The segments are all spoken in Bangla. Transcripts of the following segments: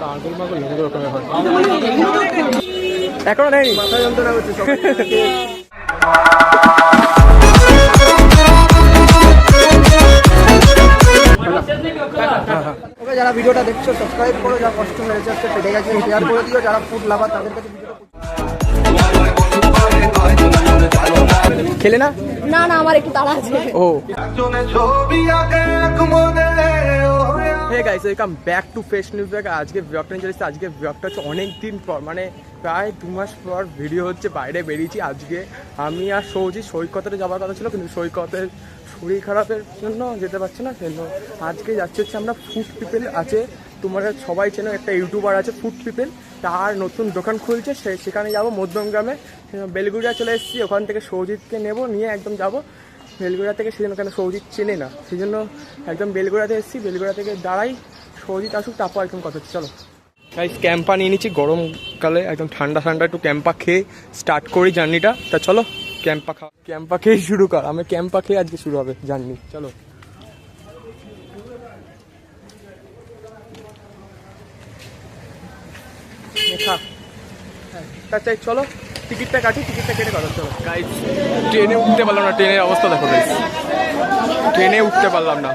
পাগল মাগল লোকের রকমের এখনও নেই মাথা যন্ত্রণা করছে যারা ভিডিওটা দেখছ সাবস্ক্রাইব করো, যারা কষ্ট হয়েছে আজকে পেটে গেছে শেয়ার করে দিও, যারা ফুড লাভার তাদের কাছে ভিডিওটা খেলে না? না না আমার একটু তাড়া আছে। ও। Hey guys welcome back to fresh news bag আজকে ব্লগটা নিয়ে আজকে ব্লগটা হচ্ছে অনেক দিন পর মানে প্রায় দু মাস পর ভিডিও হচ্ছে বাইরে বেরিয়েছি আজকে। আমি আর সৌজি সৈকতে যাওয়ার কথা ছিল কিন্তু সৈকতের শরীর খারাপের জন্য যেতে পারছি না সেজন্য আজকে যাচ্ছি হচ্ছে আমরা ফুড পিপল আছে। তোমরা সবাই চেনো একটা ইউটিউবার আছে ফুড পিপল তার নতুন দোকান খুলছে সে সেখানে যাব মধ্যমগ্রামে বেলগুড়িয়া চলে এসেছি ওখান থেকে সৌজিৎকে নেব নিয়ে একদম যাব। বেলগুড়া থেকে সেজন্য কেন সৌজিৎ চেনে না সেই জন্য একদম বেলগুড়াতে এসেছি বেলগুড়া থেকে দাঁড়াই সৌজিৎ আসুক তারপর একদম কথা হচ্ছে চলো। গাইস ক্যাম্পা নিয়ে নিচ্ছি গরমকালে একদম ঠান্ডা ঠান্ডা একটু ক্যাম্পা খেয়ে স্টার্ট করি জার্নিটা। তা চলো ক্যাম্পা খাওয়া ক্যাম্পা খেয়ে শুরু কর আমি ক্যাম্পা খেয়ে আজকে শুরু হবে জার্নি চলো। নে খা তা চাই চলো। টিকিটটা কাটি টিকিটটা কেটে কথা চলো গাইস ট্রেনে উঠতে পারলাম না ট্রেনের অবস্থা দেখো গাইস ট্রেনে উঠতে পারলাম না।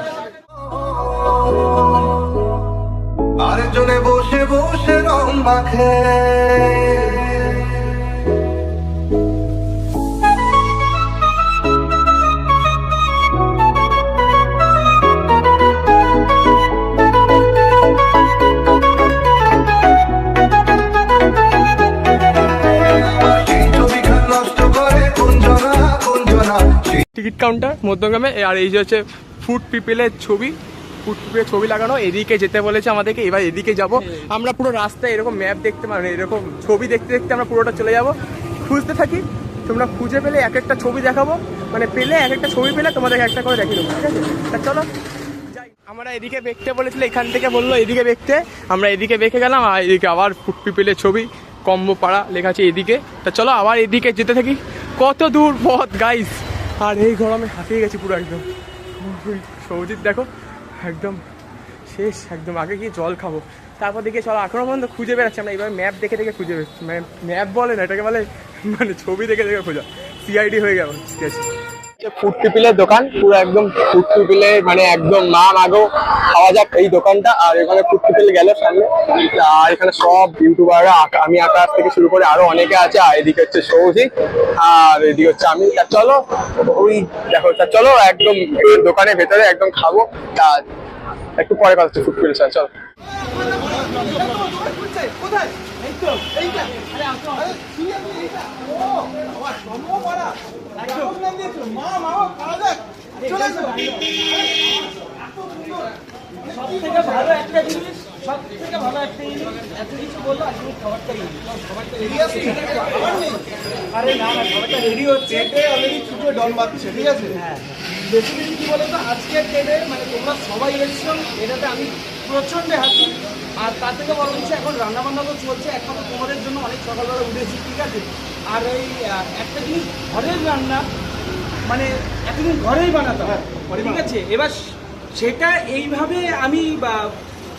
আরেকজনে বসে বসে রং মাখে। টিকিট কাউন্টার মধ্যগ্রামে আর এই যে হচ্ছে ফুড পিপলের ছবি ফুড পিপলের ছবি লাগানো, এদিকে যেতে বলেছে আমাদেরকে, এবার এদিকে যাব। আমরা পুরো রাস্তায় এরকম ম্যাপ দেখতে মানে এরকম ছবি দেখতে দেখতে আমরা পুরোটা চলে যাব। খুঁজতে থাকি, তোমরা খুঁজে পেলে এক একটা ছবি দেখাবো। মানে পেলে এক একটা ছবি পেলে তোমাদেরকে একটা করে দেখিয়ে দেবো, ঠিক আছে? তা চলো আমরা এদিকে দেখতে বলেছিল, এখান থেকে বলল এদিকে দেখতে। আমরা এদিকে দেখে গেলাম, আর এদিকে আবার ফুট পিপলের ছবি, কম্বো পাড়া লেখা আছে এদিকে। তা চলো আবার এদিকে যেতে থাকি। কত দূর পথ গাইস আর এই গরমে হাঁপিয়ে গেছি পুরো একদম। সৌজিৎ দেখো, একদম শেষ, একদম আগে গিয়ে জল খাব। তারপর দেখে চলো এখনও পর্যন্ত খুঁজে বেড়াচ্ছি, আমরা এবার ম্যাপ দেখে দেখে খুঁজে বেড়াচ্ছি। মানে ম্যাপ বলে না, এটাকে বলে মানে ছবি দেখে দেখে খোঁজা। সিআইডি হয়ে গেল ঠিক আছে। ফুড পিপিলের দোকান, পুরো একদম ফুড পিপিলের মানে একদম মা মাগো। খাওয়া যাক এই দোকানটা, আর এখানে ফুড পিপিল গেল সামনে। আর এখানে সব ইউটিউবাররা আমি আকাশ থেকে শুরু করে আরও অনেকে আছে, আর এদিকে হচ্ছে সৌজিক আর এদিকে হচ্ছে আমি। তা চলো, ওই দেখো, তা চলো একদম দোকানের ভেতরে একদম খাব। তা একটু পরে কথা হচ্ছে ফুড পিপিল স্যার চলো। কিছু বলল আর ঠিক আছে হ্যাঁ বেসিক্যালি কি বলতো আজকের ডেটে মানে তোমরা সবাই এসছো এটাতে আমি প্রচণ্ড হ্যাপি আর তার থেকে বড় হচ্ছে এখন রান্না বান্না তো চলছে এখন তোমাদের জন্য অনেক সকালবেলা উঠেছি ঠিক আছে আর ওই একটা জিনিস ঘরের রান্না মানে এতদিন ঘরেই বানাতাম। ঠিক আছে এবার সেটা এইভাবে আমি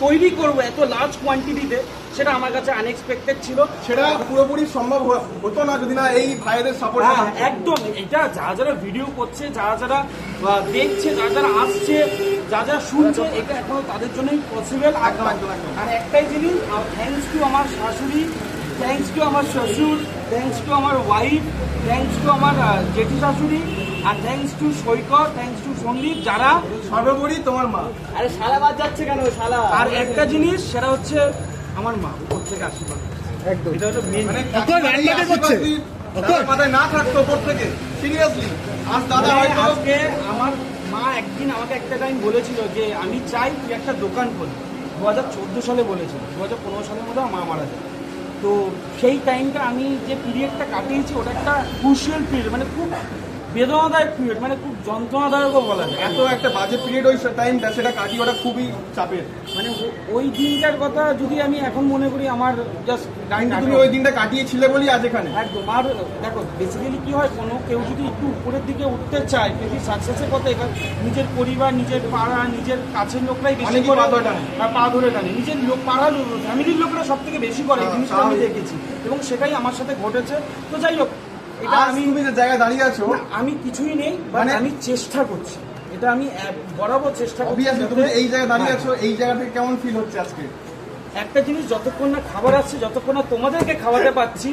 তৈরি করব এত লার্জ কোয়ান্টিটিতে সেটা আমার কাছে আনএক্সপেক্টেড ছিল। সেটা পুরোপুরি সম্ভব হতো না যদি না এই ভাইদের সাপোর্ট হ্যাঁ একদম এটা যারা যারা ভিডিও করছে যারা যারা দেখছে যারা যারা আসছে যা যা শুনছে এটা এখনও তাদের জন্যই পসিবল একদম, একদম, একদম। আর একটাই জিনিস থ্যাংকস টু আমার শাশুড়ি থ্যাংকস টু আমার শ্বশুর থ্যাংকস টু আমার ওয়াইফ থ্যাংকস টু আমার জেঠি শাশুড়ি আর thanks to Saikat thanks to Sandeep যারা সর্বোপরি তোমার মা। আরে শালা বাদ যাচ্ছে কেন শালা? আর একটা জিনিস সেটা হচ্ছে আমার মা উপর থেকে আশীর্বাদ। একদম। এটা হচ্ছে মেন মানে মাথায় না থাকতো ওপর থেকে সিরিয়াসলি আজ দাদা হয়তো আজকে আমার মা একদিন আমাকে একটা টাইম বলেছিল যে আমি চাই তুই একটা দোকান খোল। দু হাজার চোদ্দ সালে বলেছিল দু হাজার পনেরো সালের মধ্যে মা মারা যায়। তো সেই টাইমটা আমি যে পিরিয়ডটা কাটিয়েছি ওটা একটা ক্রুশিয়াল পিরিয়ড মানে খুব বেদনাদায়ক পিরিয়ড মানে খুব যন্ত্রণাদায়কও বলা যায়। এত একটা বাজে পিরিয়ড ওই টাইমটা সেটা কাটিয়ে ওটা খুবই চাপের। মানে ওই দিনটার কথা যদি আমি এখন মনে করি আমার জাস্ট তুমি ওই দিনটা কাটিয়েছিলে বলি আজ এখানে? একদম। আর দেখো বেসিক্যালি কি হয় কোনো কেউ যদি একটু উপরের দিকে উঠতে চায় যদি সাকসেসের কথা এবার নিজের পরিবার নিজের পাড়া নিজের কাছের লোকরাই বেশি করে পা ধরে টানে। পা ধরে টানে। নিজের লোক পাড়ার ফ্যামিলির লোকরা সব থেকে বেশি করে হ্যাঁ, জিনিসটা আমি দেখেছি। এবং সেটাই আমার সাথে ঘটেছে। তো যাই হোক এটা আমি তুমি যে জায়গায় দাঁড়িয়ে আছো আমি কিছুই নেই মানে আমি চেষ্টা করছি এটা আমি বরাবর চেষ্টা করছি তুমি এই জায়গায় দাঁড়িয়ে। আছো এই জায়গা থেকে কেমন ফিল হচ্ছে আজকে একটা জিনিস যতক্ষণ না খাবার আসছে যতক্ষণ না তোমাদেরকে খাওয়াতে পাচ্ছি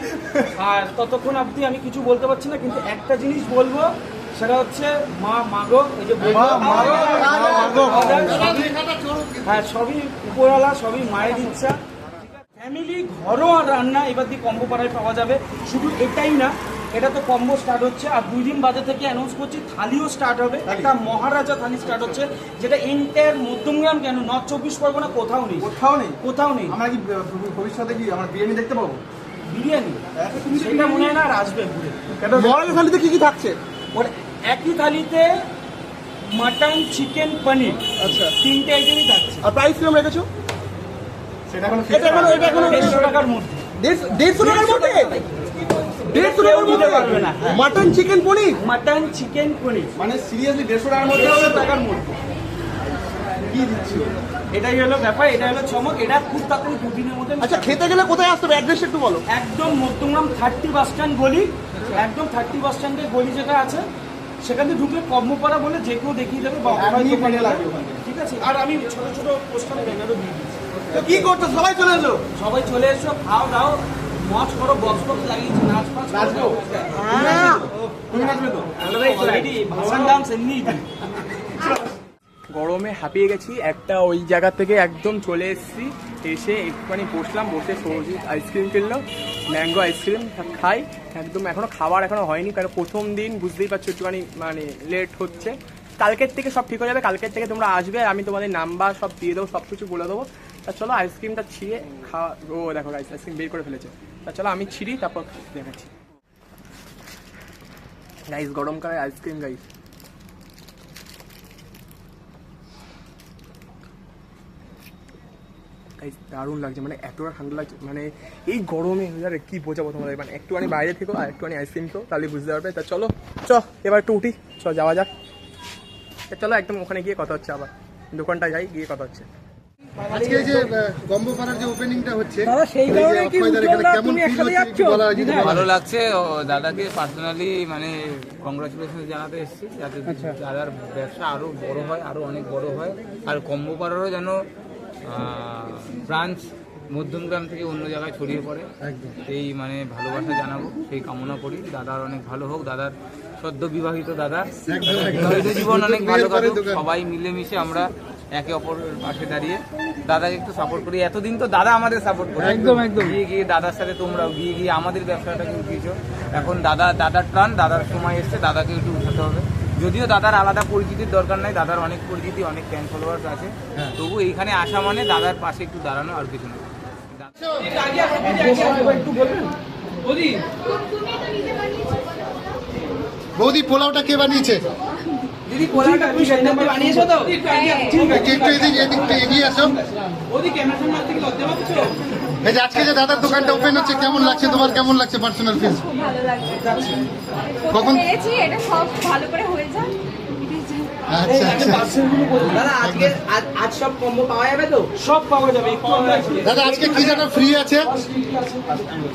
আর ততক্ষণ অবধি আমি কিছু বলতে পারছি না কিন্তু একটা জিনিস বলব সেটা হচ্ছে মা মাগো এই যে। হ্যাঁ সবই উপরওয়ালা সবই মায়ের ইচ্ছা ফ্যামিলি ঘরোয়া রান্না এবার দিয়ে কম্বো পাড়ায় পাওয়া যাবে শুধু এটাই না এটা তো কম্বো স্টার্ট হচ্ছে। আর দুই দিন বাজে থেকে অ্যানাউন্স করছি থালিও স্টার্ট হবে। একটা মহারাজা থালি স্টার্ট হচ্ছে যেটা এন্টায়ার মধ্যমগ্রাম কেন? নর্থ চব্বিশ পরগনা কোথাও নেই। কোথাও নেই। কোথাও নেই। আমরা কি ভবিষ্যতে কি আমরা বিরিয়ানি দেখতে পাবো? বিরিয়ানি? সেটা মনে হয় না আর আসবে ঘুরে। মরাল থালিতে কি কি থাকছে? ওর একই থালিতে মাটন চিকেন পনির। আচ্ছা। তিনটে আইটেমই থাকছে। আর প্রাইস কীরকম রেখেছো? সেটা এখনও এটা এখনও এটা এখনও দেড়শো টাকার মধ্যে। দেড়শো টাকার মধ্যে। টাকার মধ্যে পারবে না। Mutton chicken paneer? Mutton chicken paneer. মানে সিরিয়াসলি দেড়শো টাকার মধ্যে হবে টাকার মধ্যে। কি দিচ্ছি এটাই হলো ব্যাপার এটা হলো চমক এটা খুব তাড়াতাড়ি দুদিনের মধ্যে আচ্ছা খেতে গেলে কোথায় আসতে হবে? অ্যাড্রেস একটু বলো। একদম মধ্যমগ্রাম থার্টি বাস স্ট্যান্ড গলি একদম থার্টি বাস স্ট্যান্ডের গলি যেটা আছে সেখানে ঢুকলে কর্মপাড়া বলে যে কেউ দেখিয়ে দেবে বা। ঠিক আছে? আর আমি ছোট ছোট পোস্টারে ব্যানারও দিয়ে দিচ্ছি। তো কি করছ? সবাই চলে এলো? সবাই চলে এসো খাও দাও। করো বক্স বক্স লাগিয়েছি নাচ ফাচ নাচবো? হ্যাঁ তুমি নাচবে তো? অলরেডি ভাসান ডান্স এমনি গরমে হাঁপিয়ে গেছি একটা ওই জায়গা থেকে একদম চলে এসেছি এসে একটুখানি বসলাম বসে সবজি আইসক্রিম কিনলো ম্যাঙ্গো আইসক্রিম খাই। একদম এখনও খাবার এখনও হয়নি কারণ প্রথম দিন বুঝতেই পারছ একটুখানি মানে লেট হচ্ছে। কালকের থেকে সব ঠিক হয়ে যাবে কালকের থেকে তোমরা আসবে আমি তোমাদের নাম্বার সব দিয়ে দেবো সব কিছু বলে দেবো। তা চলো আইসক্রিমটা ছিঁড়ে খাওয়া ও দেখো আইসক্রিম বের করে ফেলেছে। তা চলো, আমি ছিঁড়ি, তারপর দেখাচ্ছি। গাইস গরমকালে আইসক্রিম গাইস দারুণ লাগছে মানে এতটা ঠান্ডা লাগছে মানে এই গরমে আরে কি বোঝাবো তোমাদের? মানে একটুখানি বাইরে থেকো আর একটুখানি আইসক্রিম খেও তাহলে বুঝতে পারবে। তা চলো, চ, এবার একটু উঠি, চ, যাওয়া যাক। তা চলো, একদম ওখানে গিয়ে কথা হচ্ছে আবার দোকানটা যাই, গিয়ে কথা হচ্ছে। আজকে যে গম্বপাড়ার যে ওপেনিংটা হচ্ছে দাদা সেই কারণে কি তুমি একসাথে যাচ্ছ। ভালো লাগছে ও দাদাকে পার্সোনালি মানে কংগ্রাচুলেশন জানাতে এসেছি যাতে দাদার ব্যবসা আরও বড় হয় আরও অনেক বড় হয়। আর কম্বো পাড়ারও যেন ব্রাঞ্চ মধ্যমগ্রাম থেকে অন্য জায়গায় ছড়িয়ে পড়ে। এই মানে ভালোবাসা জানাব সেই কামনা করি। দাদার অনেক ভালো হোক দাদার সদ্য বিবাহিত দাদা। জীবন অনেক ভালো কাটুক সবাই মিলেমিশে আমরা একে অপরের পাশে দাঁড়িয়ে দাদাকে একটু সাপোর্ট করি এতদিন তো দাদা আমাদের সাপোর্ট করে একদম একদম গিয়ে গিয়ে দাদার সাথে তোমরাও গিয়ে গিয়ে আমাদের ব্যবসাটাকে উঠিয়েছো এখন দাদা দাদার টান দাদার সময় এসছে দাদাকে একটু উঠাতে হবে যদিও দাদার আলাদা পরিচিতির দরকার নাই দাদার অনেক পরিচিতি অনেক ফ্যান ফলোয়ার্স আছে তবু এইখানে আসা মানে দাদার পাশে একটু দাঁড়ানো আর কিছু না বৌদি পোলাওটা কে বানিয়েছে দিদি কোলাটা তুমি সন্ধ্যা বানিয়েছো তো। একটু একটু এদিক এদিক এগিয়ে আসো। এই যে আজকে যে দাদার দোকানটা ওপেন হচ্ছে কেমন লাগছে তোমার? কেমন লাগছে পার্সোনাল ফিল ভালো লাগছে। কখন? এটা সব ভালো করে হয়ে যাক। আচ্ছা আচ্ছা। দাদা আজকে আজ আজ সব কম্বো পাওয়া যাবে তো? সব পাওয়া যাবে একটু আমরা আসি। দাদা আজকে কি যেন ফ্রি আছে?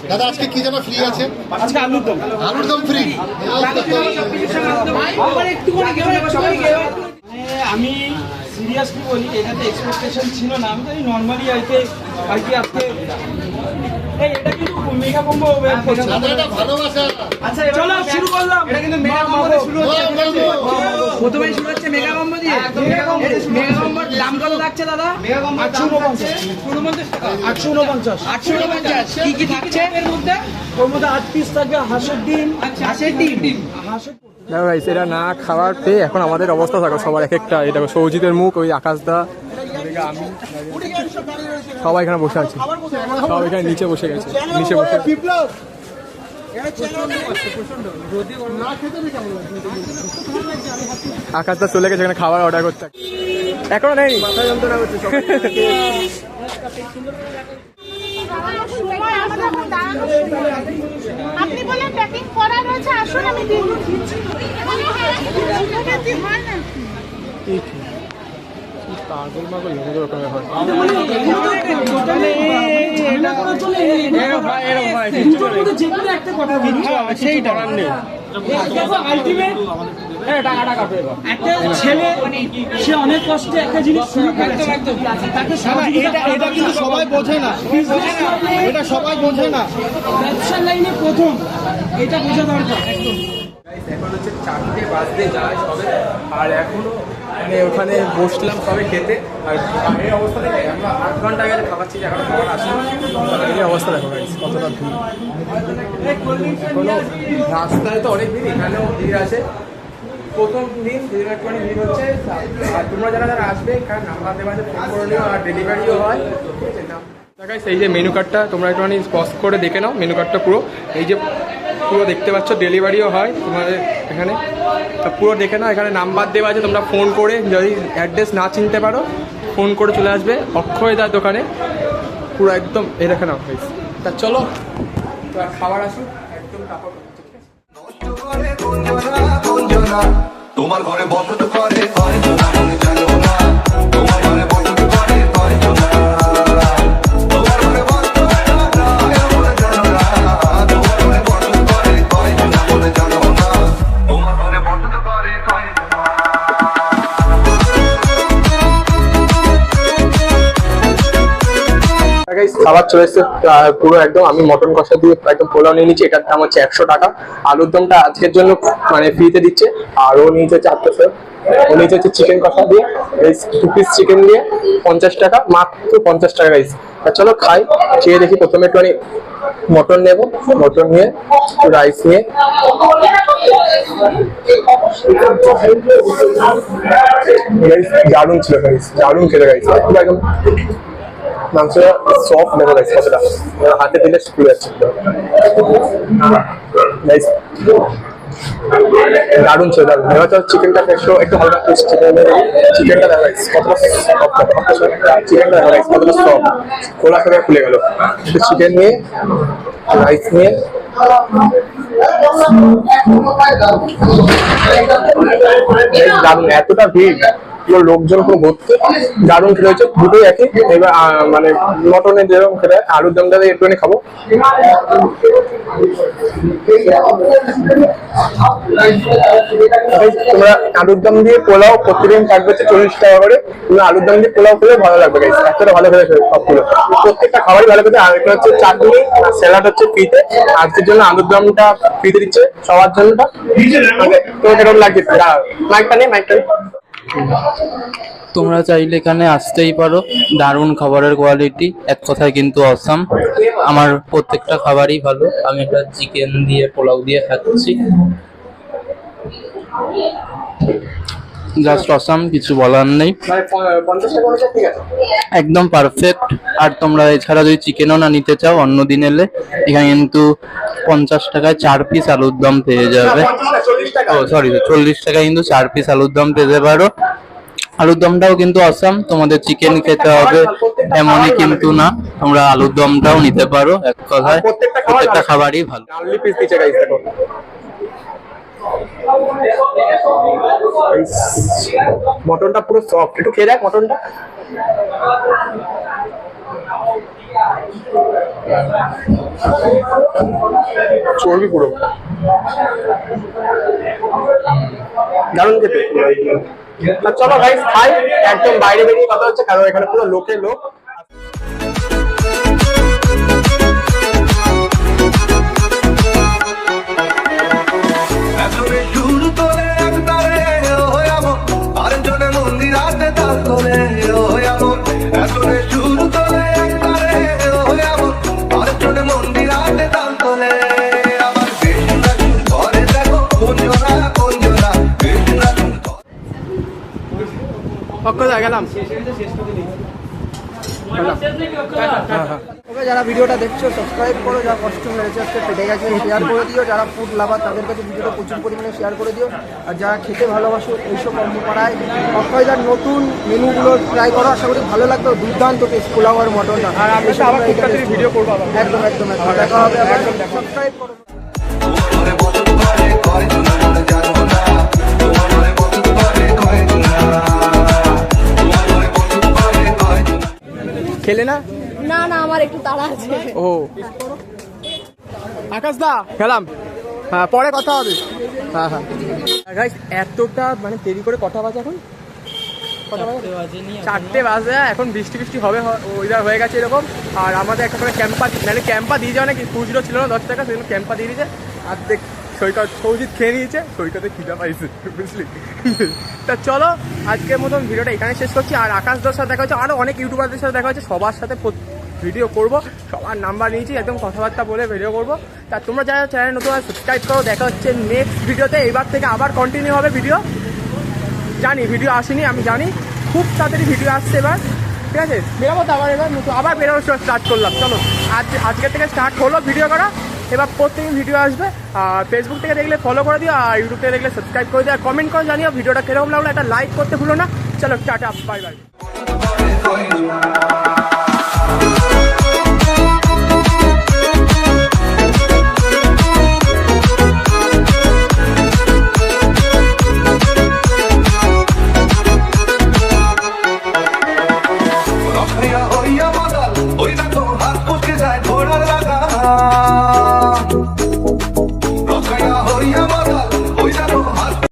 দাদা আজকে কি যেন ফ্রি আছে? আজকে আলুর দম। আলুর দম ফ্রি আমি সিরিয়াসলি বলি এটাতে এক্সপেকটেশন ছিল না। আমি জানি নর্মালি কি আর কি আজকে চলো শুরু করলাম এটা কিন্তু মেগা কম্বো শুরু হচ্ছে বলো, বলো। শুরু হচ্ছে মেগা কম্বো দিয়ে মেগা কম্বোর দাম কত লাগছে দাদা আটশো উনপঞ্চাশ আটশো উনপঞ্চাশ আটশো পঞ্চাশ কি কি থাকছে এর মধ্যে ওর মধ্যে আট পিস থাকবে হাঁসের ডিম হাঁসের ডিম হাঁসের দেখো গাইস এটা না খাওয়ার পেয়ে এখন আমাদের অবস্থা থাকো সবার এক একটা এটা সৌজিতের মুখ ওই আকাশদা এদিকে আমি সবাই এখানে বসে আছে। সবাই এখানে নিচে বসে গেছে। নিচে বসে আকাশটা চলে গেছে এখানে খাবার অর্ডার করতে। এখনও নেয়নি? সময়। আপনি বলেন প্যাকিং করা রয়েছে আসুন আমি পাগল মাগল লোকের ওরকমের হয়। কষ্টে একটা জিনিস এখন হচ্ছে চারটে বাজতে যায় সবে। আর এখনও মানে ওখানে বসলাম সবে খেতে, আর এই অবস্থা দেখে আমরা আট ঘণ্টা গেলে খাবার ছিল এখন খাবার আসেনি। এই অবস্থা দেখো কতটা ভিড়। রাস্তায় তো অনেক ভিড়, এখানেও ভিড় আছে। প্রথম দিন একটুখানি ভিড় হচ্ছে, আর তোমরা যারা যারা আসবে কারণ নাম্বার দেওয়া আছে ফোন করে নিও, আর ডেলিভারিও হয়। ঠিক আছে গাইস যে মেনু কার্ডটা তোমরা একটুখানি স্পষ্ট করে দেখে নাও মেনু কার্ডটা পুরো। এই যে পুরো দেখতে পাচ্ছ ডেলিভারিও হয় তোমাদের এখানে। তা পুরো দেখে নাও, এখানে নাম্বার দেওয়া আছে, তোমরা ফোন করে যদি অ্যাড্রেস না চিনতে পারো ফোন করে চলে আসবে অক্ষয় দার দোকানে। পুরো একদম এ দেখে নাও, guys। তা চলো খাবার আসুক, একদম তোমার ঘরে বসত করে খাবার চলে পুরো একদম আমি মটন কষা দিয়ে একদম পোলাও নিয়ে নিচ্ছি, এটার দাম হচ্ছে একশো টাকা। আলুর দমটা আজকের জন্য মানে ফ্রিতে দিচ্ছে, আর ও নিয়েছে হচ্ছে আটশো ও নিয়েছে চিকেন কষা দিয়ে দু পিস চিকেন দিয়ে, পঞ্চাশ টাকা, মাত্র পঞ্চাশ টাকা রাইস চলো খাই, খেয়ে দেখি প্রথমে একটুখানি মটন নেব, মটন নিয়ে রাইস নিয়ে। দারুণ ছিল গাইস দারুণ খেলে পুরো একদম। মাংসটা সফট নেব কতটা হাতে দিলে খুলে যাচ্ছে ছিল চিকেনটা একটু একটু হালকা টেস্ট চিকেন চিকেনটা দেখো গাইস কতটা চিকেনটা দেখো গাইস কতটা সফট খোলা করে খুলে গেল। চিকেন নিয়ে রাইস নিয়ে। এতটা ভিড়। পুরো লোকজন পুরো ভর্তি দারুণ খেতে হয়েছে দুটোই একই। এবার মানে মটনের যেরকম খেতে হয়, আলুর দমটা দিয়ে একটুখানি খাব। তোমরা আলুর দম দিয়ে পোলাও প্রতিদিন থাকবে হচ্ছে চল্লিশ টাকা করে তুমি আলুর দম দিয়ে পোলাও খেলে ভালো লাগবে গাইস এতটা ভালো খেলে সবগুলো। প্রত্যেকটা খাবারই ভালো খেতে আর একটা হচ্ছে চাটনি আর স্যালাড হচ্ছে ফ্রিতে। আজকের জন্য আলুর দমটা ফ্রিতে দিচ্ছে সবার জন্য। তো কেরকম লাগছে? মাইকটা নেই মাইকটা তোমরা চাইলে এখানে আসতেই পারো। দারুণ খাবারের কোয়ালিটি এক কথায় কিন্তু অসাম আমার প্রত্যেকটা খাবারই ভালো। আমি একটা চিকেন দিয়ে, পোলাও দিয়ে খাচ্ছি। জাস্ট অসাম কিছু বলার নেই। একদম পারফেক্ট আর তোমরা এছাড়া যদি চিকেনও না নিতে চাও অন্য দিন এলে এখানে কিন্তু পঞ্চাশ টাকায় চার পিস আলুর দম পেয়ে যাবে। ও সরি চল্লিশ টাকায় কিন্তু চার পিস আলুর দম পেতে পারো। আলুর দমটাও কিন্তু অসাম তোমাদের চিকেন খেতে হবে এমনই কিন্তু না। তোমরা আলুর দমটাও নিতে পারো এক কথায়। প্রত্যেকটা খাবারই ভালো অনলি পিস দিচ্ছে গাইস দেখো মটনটা পুরো সফট একটু খেয়ে দেখ মটনটা। চর্বি পুরো। দারুণ খেতে। চলো গাইস খাই। একদম বাইরে বেরিয়ে কথা হচ্ছে কারণ এখানে পুরো লোকে লোক। অক্ষদা গেলাম। হ্যাঁ হ্যাঁ। তবে যারা ভিডিওটা দেখছ সাবস্ক্রাইব করো যা কষ্ট হয়েছে আজকে পেটে গেছে শেয়ার করে দিও। যারা ফুড লাভার তাদের কাছে ভিডিওটা প্রচুর পরিমাণে শেয়ার করে দিও। আর যারা খেতে ভালোবাসো এইসব কর্মপাড়ায় অক্ষয়দার নতুন মেনুগুলো ট্রাই করো। আশা করি ভালো লাগবে। দুর্দান্ত টেস্ট পোলাও আর মটনটা। আর আমরা তো আবার ভিডিও করব একদম একদম একদম। দেখা হবে সাবস্ক্রাইব করো। খেলে না? না না আমার একটু তাড়া আছে। ও। আকাশ দা খেলাম। হ্যাঁ পরে কথা হবে। হ্যাঁ হ্যাঁ। গাইস এতটা মানে দেরি করে কথা বাজে এখন? চারটে বাজে এখন বৃষ্টি বৃষ্টি হবে ওইদার হয়ে গেছে এরকম। আর আমাদের একটা করে ক্যাম্পা মানে ক্যাম্পা দিয়ে যাওয়া নাকি খুচরো ছিল না দশ টাকা সেগুলো ক্যাম্পা দিয়ে দিয়েছে। আর দেখ সৈকত, সৌজিৎ খেয়ে নিয়েছে, সৈকতে খিদা পাইছে, বুঝলি? তা চলো, আজকের মতন ভিডিওটা এখানে শেষ করছি, আর আকাশ দর সাথে দেখা হচ্ছে আরও অনেক ইউটিউবারদের সাথে দেখা হচ্ছে, সবার সাথে ভিডিও করব, সবার নাম্বার নিয়েছি, একদম কথাবার্তা বলে ভিডিও করব। তা তোমরা যারা চ্যানেল নতুন সাবস্ক্রাইব করো, দেখা হচ্ছে নেক্সট ভিডিওতে এবার থেকে আবার কন্টিনিউ হবে ভিডিও জানি ভিডিও আসেনি, আমি জানি, খুব তাড়াতাড়ি ভিডিও আসছে এবার, ঠিক আছে? বেরোবো তো আবার এবার আবার বেরোনো স্টার্ট করলাম, চলো। আজ আজকের থেকে স্টার্ট হলো ভিডিও করা। এবার প্রত্যেকদিন ভিডিও আসবে। আর ফেসবুক থেকে দেখলে ফলো করে দিও, আর ইউটিউব থেকে দেখলে সাবস্ক্রাইব করে দিও, আর কমেন্ট করে জানিও ভিডিওটা কীরকম লাগল একটা লাইক করতে ভুলো না। চলো, টাটা বাই বাই